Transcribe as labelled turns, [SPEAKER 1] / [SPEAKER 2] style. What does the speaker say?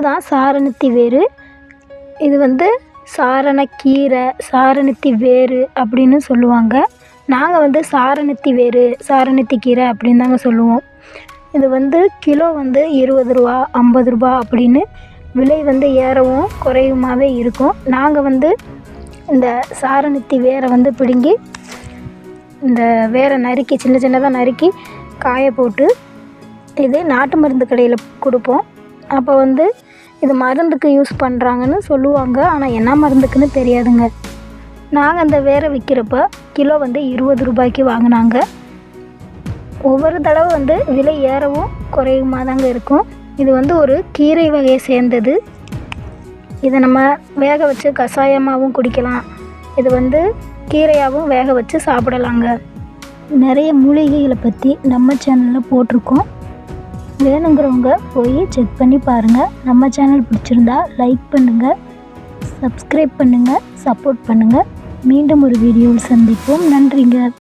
[SPEAKER 1] இதுதான் சாரணத்தி வேறு. இது வந்து சாரணக்கீரை சாரணத்தி வேர் அப்படின்னு சொல்லுவாங்க. நாங்கள் வந்து சாரணத்தி வேர் சாரணத்தி கீரை அப்படின்னு தாங்க சொல்லுவோம். இது வந்து கிலோ வந்து இருபது ரூபா ஐம்பது ரூபா அப்படின்னு விலை வந்து ஏறவும் குறையுமாவே இருக்கும். நாங்கள் வந்து இந்த சாரணத்தி வேரை வந்து பிடுங்கி இந்த வேரை நறுக்கி சின்ன சின்னதாக நறுக்கி காய போட்டு இது நாட்டு மருந்து கடையில் கொடுப்போம். அப்போ வந்து இது மருந்துக்கு யூஸ் பண்ணுறாங்கன்னு சொல்லுவாங்க. ஆனால் என்ன மருந்துக்குன்னு தெரியாதுங்க. நாங்கள் அந்த வேரை விற்கிறப்ப கிலோ வந்து இருபது ரூபாய்க்கு வாங்கினாங்க. ஒவ்வொரு தடவை வந்து விலை ஏறவும் குறையுமா தாங்க இருக்கும். இது வந்து ஒரு கீரை வகையை சேர்ந்தது. இதை நம்ம வேக வச்சு கஷாயமாகவும் குடிக்கலாம். இது வந்து கீரையாகவும் வேக வச்சு சாப்பிடலாங்க. நிறைய மூலிகைகளை பற்றி நம்ம சேனலில் போட்டிருக்கோம். வேணுங்கிறவங்க போய் செக் பண்ணி பாருங்கள் நம்ம சேனல் பிடிச்சிருந்தா லைக் பண்ணுங்கள் சப்ஸ்கிரைப் பண்ணுங்கள் சப்போர்ட் பண்ணுங்கள் மீண்டும் ஒரு வீடியோவில் சந்திப்போம். நன்றிங்க.